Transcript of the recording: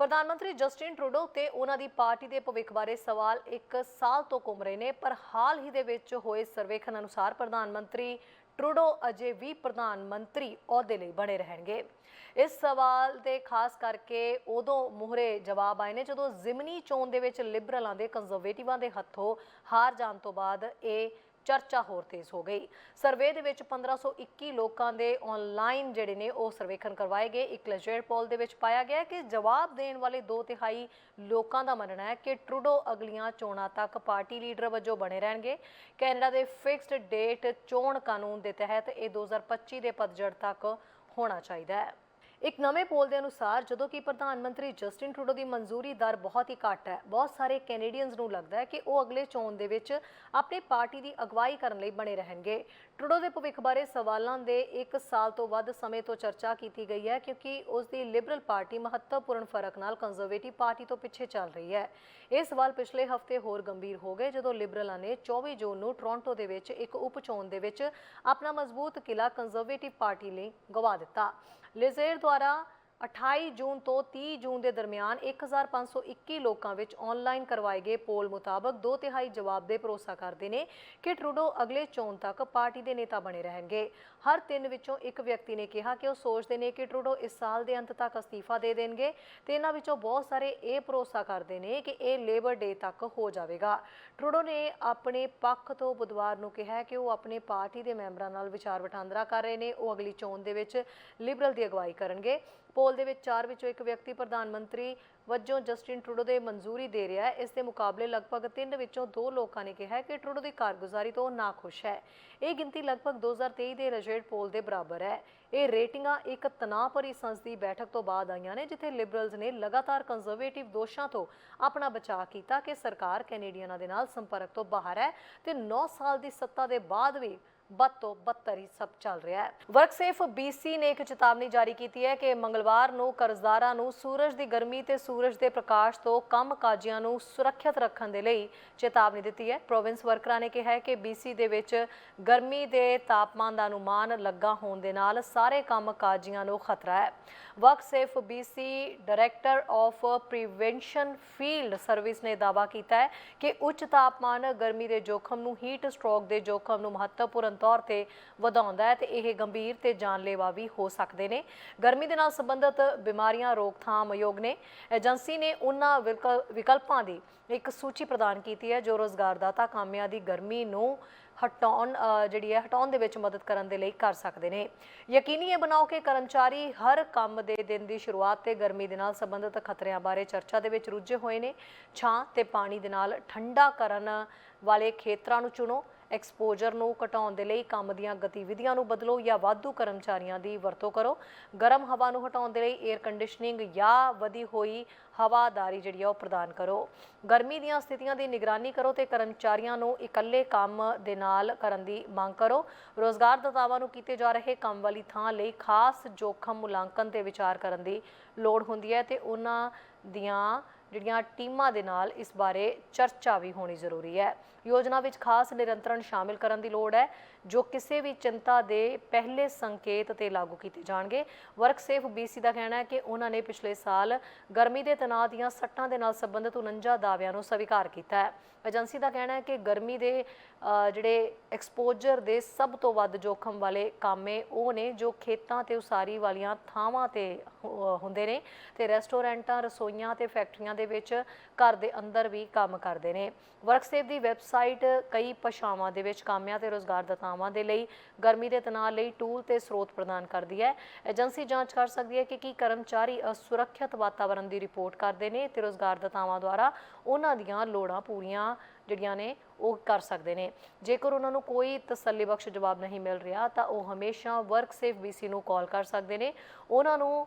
ਪ੍ਰਧਾਨ ਮੰਤਰੀ Justin Trudeau ਤੇ ਉਹਨਾਂ ਦੀ ਪਾਰਟੀ ਦੇ ਭਵਿੱਖ ਬਾਰੇ ਸਵਾਲ ਇੱਕ ਸਾਲ ਤੋਂ ਘੁੰਮ ਰਹੇ ਨੇ, ਪਰ ਹਾਲ ਹੀ ਦੇ ਵਿੱਚ ਹੋਏ ਸਰਵੇਖਣ ਅਨੁਸਾਰ ਪ੍ਰਧਾਨ ਮੰਤਰੀ ਟਰੂਡੋ ਅਜੇ ਵੀ ਪ੍ਰਧਾਨ ਮੰਤਰੀ ਅਹੁਦੇ ਲਈ ਬਣੇ ਰਹਿਣਗੇ। ਇਸ ਸਵਾਲ ਦੇ ਖਾਸ ਕਰਕੇ ਉਦੋਂ ਮੋਹਰੇ ਜਵਾਬ ਆਏ ਨੇ ਜਦੋਂ ਜ਼ਿਮਨੀ ਚੋਣ ਦੇ ਵਿੱਚ ਲਿਬਰਲਾਂ ਦੇ ਕੰਜ਼ਰਵੇਟਿਵਾਂ ਦੇ ਹੱਥੋਂ ਹਾਰ ਜਾਣ ਤੋਂ ਬਾਅਦ ਇਹ ਚਰਚਾ ਹੋਰ ਤੇਜ਼ ਹੋ ਗਈ। ਸਰਵੇ ਦੇ ਵਿੱਚ 1521 ਲੋਕਾਂ ਦੇ ਆਨਲਾਈਨ ਜਿਹੜੇ ਨੇ ਉਹ ਸਰਵੇਖਣ ਕਰਵਾਏ ਗਏ। ਇੱਕ ਲੈਜਰ ਪੋਲ ਦੇ ਵਿੱਚ ਪਾਇਆ ਗਿਆ ਕਿ ਜਵਾਬ ਦੇਣ ਵਾਲੇ ਦੋ ਤਿਹਾਈ ਲੋਕਾਂ ਦਾ ਮੰਨਣਾ ਹੈ ਕਿ ਟਰੂਡੋ ਅਗਲੀਆਂ ਚੋਣਾਂ ਤੱਕ ਪਾਰਟੀ ਲੀਡਰ ਵਜੋਂ ਬਣੇ ਰਹਿਣਗੇ। ਕੈਨੇਡਾ ਦੇ ਫਿਕਸਡ ਡੇਟ ਚੋਣ ਕਾਨੂੰਨ ਦੇ ਤਹਿਤ ਇਹ 2025 ਦੇ ਪਤਝੜ ਤੱਕ ਹੋਣਾ ਚਾਹੀਦਾ ਹੈ। ਇੱਕ ਨਵੇਂ ਪੋਲ ਦੇ ਅਨੁਸਾਰ ਜਦੋਂ ਕਿ ਪ੍ਰਧਾਨ ਮੰਤਰੀ ਜਸਟਿਨ ਟਰੂਡੋ ਦੀ ਮਨਜ਼ੂਰੀ ਦਰ ਬਹੁਤ ਹੀ ਘੱਟ ਹੈ, ਬਹੁਤ ਸਾਰੇ ਕੈਨੇਡੀਅਨਸ ਨੂੰ ਲੱਗਦਾ ਹੈ ਕਿ ਉਹ ਅਗਲੇ ਚੋਣ ਦੇ ਵਿੱਚ ਆਪਣੀ ਪਾਰਟੀ ਦੀ ਅਗਵਾਈ ਕਰਨ ਲਈ ਬਣੇ ਰਹਿਣਗੇ। ਟਰੂਡੋ ਦੇ ਭਵਿੱਖ ਬਾਰੇ ਸਵਾਲਾਂ ਦੇ ਇੱਕ ਸਾਲ ਤੋਂ ਵੱਧ ਸਮੇਂ ਤੋਂ ਚਰਚਾ ਕੀਤੀ ਗਈ ਹੈ ਕਿਉਂਕਿ ਉਸ ਦੀ ਲਿਬਰਲ ਪਾਰਟੀ ਮਹੱਤਵਪੂਰਨ ਫ਼ਰਕ ਨਾਲ ਕੰਜ਼ਰਵੇਟਿਵ ਪਾਰਟੀ ਤੋਂ ਪਿੱਛੇ ਚੱਲ ਰਹੀ ਹੈ। ਇਹ ਸਵਾਲ ਪਿਛਲੇ ਹਫ਼ਤੇ ਹੋਰ ਗੰਭੀਰ ਹੋ ਗਏ ਜਦੋਂ ਲਿਬਰਲਾਂ ਨੇ 24 ਜੂਨ ਨੂੰ ਟੋਰਾਂਟੋ ਦੇ ਵਿੱਚ ਇੱਕ ਉਪ ਚੋਣ ਦੇ ਵਿੱਚ ਆਪਣਾ ਮਜ਼ਬੂਤ ਕਿਲਾ ਕੰਜ਼ਰਵੇਟਿਵ ਪਾਰਟੀ ਲਈ ਗਵਾ ਦਿੱਤਾ। ਲਿਜ਼ੇਰ ਦੁਆਰਾ 28 ਜੂਨ ਤੋਂ 30 ਜੂਨ ਦੇ ਦਰਮਿਆਨ 1521 ਲੋਕਾਂ ਵਿੱਚ ਆਨਲਾਈਨ ਕਰਵਾਏ ਗਏ ਪੋਲ ਮੁਤਾਬਕ ਦੋ ਤਿਹਾਈ ਜਵਾਬ ਦੇ ਭਰੋਸਾ ਕਰਦੇ ਨੇ ਕਿ ਟਰੂਡੋ ਅਗਲੇ ਚੋਣ ਤੱਕ ਪਾਰਟੀ ਦੇ ਨੇਤਾ ਬਣੇ ਰਹਿਣਗੇ। ਹਰ ਤਿੰਨ ਵਿੱਚੋਂ ਇੱਕ ਵਿਅਕਤੀ ਨੇ ਕਿਹਾ ਕਿ ਉਹ ਸੋਚਦੇ ਨੇ ਕਿ ਟਰੂਡੋ ਇਸ ਸਾਲ ਦੇ ਅੰਤ ਤੱਕ ਅਸਤੀਫਾ ਦੇ ਦੇਣਗੇ ਤੇ ਇਹਨਾਂ ਵਿੱਚੋਂ ਬਹੁਤ ਸਾਰੇ ਇਹ ਭਰੋਸਾ ਕਰਦੇ ਨੇ ਕਿ ਇਹ ਲੇਬਰ ਡੇ ਤੱਕ ਹੋ ਜਾਵੇਗਾ। ਟਰੂਡੋ ਨੇ ਆਪਣੇ ਪੱਖ ਤੋਂ ਬੁੱਧਵਾਰ ਨੂੰ ਕਿਹਾ ਕਿ ਉਹ ਆਪਣੇ ਪਾਰਟੀ ਦੇ ਮੈਂਬਰਾਂ ਨਾਲ ਵਿਚਾਰ ਵਟਾਂਦਰਾ ਕਰ ਰਹੇ ਨੇ। ਉਹ ਅਗਲੀ ਚੋਣ ਦੇ ਵਿੱਚ ਲਿਬਰਲ ਦੀ ਅਗਵਾਈ ਕਰਨਗੇ। ਪੋਲ ਦੇ ਵਿੱਚ ਚਾਰ ਵਿੱਚੋਂ ਇੱਕ ਵਿਅਕਤੀ ਪ੍ਰਧਾਨ ਮੰਤਰੀ ਵਜੋਂ ਜਸਟਿਨ ਟਰੂਡੋ ਦੇ ਮਨਜ਼ੂਰੀ ਦੇ ਰਿਹਾ ਹੈ। ਇਸ ਦੇ ਮੁਕਾਬਲੇ ਲਗਭਗ ਤਿੰਨ ਵਿੱਚੋਂ ਦੋ ਲੋਕਾਂ ਨੇ ਕਿਹਾ ਕਿ ਟਰੂਡੋ ਦੀ ਕਾਰਗੁਜ਼ਾਰੀ ਤੋਂ ਨਾਖੁਸ਼ ਹੈ। ਇਹ ਗਿਣਤੀ ਲਗਭਗ 2023 ਦੇ ਰਜੇਡ ਪੋਲ ਦੇ ਬਰਾਬਰ ਹੈ। ਇਹ ਰੇਟਿੰਗਾਂ ਇੱਕ ਤਣਾਅ ਭਰੀ ਸੰਸਦੀ ਬੈਠਕ ਤੋਂ ਬਾਅਦ ਆਈਆਂ ਨੇ, ਜਿੱਥੇ ਲਿਬਰਲਜ਼ ਨੇ ਲਗਾਤਾਰ ਕੰਜ਼ਰਵੇਟਿਵ ਦੋਸ਼ਾਂ ਤੋਂ ਆਪਣਾ ਬਚਾਅ ਕੀਤਾ ਕਿ ਸਰਕਾਰ ਕੈਨੇਡੀਅਨਾਂ ਦੇ ਨਾਲ ਸੰਪਰਕ ਤੋਂ ਬਾਹਰ ਹੈ ਤੇ 9 ਸਾਲ ਦੀ ਸੱਤਾ ਦੇ ਬਾਅਦ ਵੀ ਬਦ ਤੋਂ ਬਦਤਰ ਹੀ ਸਭ ਚੱਲ ਰਿਹਾ ਹੈ। ਵਰਕਸੇਫ BC ਨੇ ਇੱਕ ਚੇਤਾਵਨੀ ਜਾਰੀ ਕੀਤੀ ਹੈ ਕਿ ਮੰਗਲਵਾਰ ਨੂੰ ਕਰਜ਼ਦਾਰਾਂ ਨੂੰ ਸੂਰਜ ਦੀ ਗਰਮੀ ਤੇ ਸੂਰਜ ਦੇ ਪ੍ਰਕਾਸ਼ ਤੋਂ ਕੰਮ ਕਾਜੀਆਂ ਨੂੰ ਸੁਰੱਖਿਅਤ ਰੱਖਣ ਦੇ ਲਈ ਚੇਤਾਵਨੀ ਦਿੱਤੀ ਹੈ। ਪ੍ਰੋਵਿੰਸ ਵਰਕਰਾਂ ਨੇ ਕਿਹਾ ਹੈ ਕਿ BC ਦੇ ਵਿੱਚ ਗਰਮੀ ਦੇ ਤਾਪਮਾਨ ਦਾ ਅਨੁਮਾਨ ਲੱਗਾ ਹੋਣ ਦੇ ਨਾਲ ਸਾਰੇ ਕੰਮ ਕਾਜੀਆਂ ਨੂੰ ਖਤਰਾ ਹੈ। WorkSafe BC director of prevention field service ਨੇ ਦਾਅਵਾ ਕੀਤਾ ਹੈ ਕਿ ਉੱਚ ਤਾਪਮਾਨ ਗਰਮੀ ਦੇ ਜੋਖਮ ਨੂੰ, ਹੀਟ ਸਟ੍ਰੋਕ ਦੇ ਜੋਖਮ ਨੂੰ ਮਹੱਤਵਪੂਰਨ ਤੌਰ ਤੇ ਵਧਾਉਂਦਾ ਹੈ ਤੇ ਇਹ ਗੰਭੀਰ ਤੇ ਜਾਨਲੇਵਾ ਵੀ ਹੋ ਸਕਦੇ ਨੇ। ਗਰਮੀ ਦੇ ਨਾਲ ਸੰਬੰਧਿਤ ਬਿਮਾਰੀਆਂ ਰੋਕਥਾਮ ਯੋਗ ਨੇ। ਏਜੰਸੀ ਨੇ ਉਹਨਾਂ ਵਿਕਲ- ਵਿਕਲਪਾਂ ਦੀ ਇੱਕ ਸੂਚੀ ਪ੍ਰਦਾਨ ਕੀਤੀ ਹੈ ਜੋ ਰੋਜ਼ਗਾਰਦਾਤਾ ਕਾਮਿਆਂ ਦੀ ਗਰਮੀ ਨੂੰ ਹਟਾਉਣ ਜਿਹੜੀ ਹੈ, ਹਟਾਉਣ ਦੇ ਵਿੱਚ ਮਦਦ ਕਰਨ ਦੇ ਲਈ ਕਰ ਸਕਦੇ ਨੇ। ਯਕੀਨੀ ਇਹ ਬਣਾਓ ਕਿ ਕਰਮਚਾਰੀ ਹਰ ਕੰਮ ਦੇ ਦਿਨ ਦੀ ਸ਼ੁਰੂਆਤ ਤੇ ਗਰਮੀ ਦੇ ਨਾਲ ਸੰਬੰਧਿਤ ਖਤਰਿਆਂ ਬਾਰੇ ਚਰਚਾ ਦੇ ਵਿੱਚ ਰੁੱਝੇ ਹੋਏ ਨੇ। ਛਾਂ ਤੇ ਪਾਣੀ ਦੇ ਨਾਲ ਠੰਡਾ ਕਰਨ ਵਾਲੇ ਖੇਤਰਾਂ ਨੂੰ ਚੁਣੋ। ਐਕਸਪੋਜ਼ਰ ਨੂੰ ਘਟਾਉਣ ਦੇ ਲਈ ਕੰਮ ਦੀਆਂ ਗਤੀਵਿਧੀਆਂ ਨੂੰ ਬਦਲੋ ਜਾਂ ਵਾਧੂ ਕਰਮਚਾਰੀਆਂ ਦੀ ਵਰਤੋਂ ਕਰੋ। ਗਰਮ ਹਵਾ ਨੂੰ ਹਟਾਉਣ ਦੇ ਲਈ 에ਅਰ ਕੰਡੀਸ਼ਨਿੰਗ ਜਾਂ ਵਧੀ ਹੋਈ ਹਵਾਦਾਰੀ ਜਿਹੜੀ ਆ ਉਹ ਪ੍ਰਦਾਨ ਕਰੋ। ਗਰਮੀ ਦੀਆਂ ਸਥਿਤੀਆਂ ਦੀ ਨਿਗਰਾਨੀ ਕਰੋ ਤੇ ਕਰਮਚਾਰੀਆਂ ਨੂੰ ਇਕੱਲੇ ਕੰਮ ਦੇ ਨਾਲ ਕਰਨ ਦੀ ਮੰਗ ਕਰੋ। ਰੋਜ਼ਗਾਰਦਾਤਾਵਾਂ ਨੂੰ ਕੀਤੇ ਜਾ ਰਹੇ ਕੰਮ ਵਾਲੀ ਥਾਂ ਲਈ ਖਾਸ ਜੋਖਮ ਮੁਲਾਂਕਣ ਤੇ ਵਿਚਾਰ ਕਰਨ ਦੀ ਲੋੜ ਹੁੰਦੀ ਹੈ ਤੇ ਉਹਨਾਂ ਦੀਆਂ ਜਿਹੜੀਆਂ ਟੀਮਾਂ ਦੇ ਨਾਲ ਇਸ ਬਾਰੇ ਚਰਚਾ ਵੀ ਹੋਣੀ ਜ਼ਰੂਰੀ ਹੈ। ਯੋਜਨਾ ਵਿੱਚ ਖਾਸ ਨਿਰੰਤਰਣ ਸ਼ਾਮਿਲ ਕਰਨ ਦੀ ਲੋੜ ਹੈ, ਜੋ ਕਿਸੇ ਵੀ ਚਿੰਤਾ ਦੇ ਪਹਿਲੇ ਸੰਕੇਤ ਤੇ ਲਾਗੂ ਕੀਤੇ ਜਾਣਗੇ। ਵਰਕਸੇਫ BC ਦਾ ਕਹਿਣਾ ਹੈ ਕਿ ਉਹਨਾਂ ਨੇ ਪਿਛਲੇ ਸਾਲ ਗਰਮੀ ਦੇ ਤਣਾਅ ਦੀਆਂ ਸੱਟਾਂ ਦੇ ਨਾਲ ਸੰਬੰਧਿਤ 49 ਦਾਅਵਿਆਂ ਨੂੰ ਸਵੀਕਾਰ ਕੀਤਾ ਹੈ। ਏਜੰਸੀ ਦਾ ਕਹਿਣਾ ਹੈ ਕਿ ਗਰਮੀ ਦੇ ਜਿਹੜੇ ਐਕਸਪੋਜ਼ਰ ਦੇ ਸਭ ਤੋਂ ਵੱਧ ਜੋਖਮ ਵਾਲੇ ਕਾਮੇ ਉਹ ਨੇ ਜੋ ਖੇਤਾਂ ਤੇ ਉਸਾਰੀ ਵਾਲੀਆਂ ਥਾਵਾਂ ਤੇ ਹੁੰਦੇ ਨੇ ਤੇ ਰੈਸਟੋਰੈਂਟਾਂ, ਰਸੋਈਆਂ ਤੇ ਫੈਕਟਰੀਆਂ ਦੇ ਵਿੱਚ ਘਰ ਦੇ ਅੰਦਰ ਵੀ ਕੰਮ ਕਰਦੇ ਨੇ। ਵਰਕਸੇਫ ਦੀ ਵੈਬਸਾਈਟ ਕਈ ਭਾਸ਼ਾਵਾਂ ਦੇ ਵਿੱਚ ਕਾਮਿਆਂ ਤੇ ਰੋਜ਼ਗਾਰਦਾਤਾਵਾਂ ਦੇ ਲਈ ਗਰਮੀ ਦੇ ਤਣਾਅ ਲਈ ਟੂਲ ਤੇ ਸਰੋਤ ਪ੍ਰਦਾਨ ਕਰਦੀ ਹੈ। ਏਜੰਸੀ ਜਾਂਚ ਕਰ ਸਕਦੀ ਹੈ ਕਿ ਕੀ ਕਰਮਚਾਰੀ ਅਸੁਰੱਖਿਅਤ ਵਾਤਾਵਰਣ ਦੀ ਰਿਪੋਰਟ ਕਰਦੇ ਨੇ ਤੇ ਰੋਜ਼ਗਾਰਦਾਤਾਵਾਂ ਦੁਆਰਾ ਉਹਨਾਂ ਦੀਆਂ ਲੋੜਾਂ ਪੂਰੀਆਂ ਜਿਹੜੀਆਂ ਨੇ ਉਹ ਕਰ ਸਕਦੇ ਨੇ। ਜੇਕਰ ਉਹਨਾਂ ਨੂੰ ਕੋਈ ਤਸੱਲੀ ਬਖਸ਼ ਜਵਾਬ ਨਹੀਂ ਮਿਲ ਰਿਹਾ ਤਾਂ ਉਹ ਹਮੇਸ਼ਾ ਵਰਕਸੇਫ BC ਨੂੰ ਕਾਲ ਕਰ ਸਕਦੇ ਨੇ। ਉਹਨਾਂ ਨੂੰ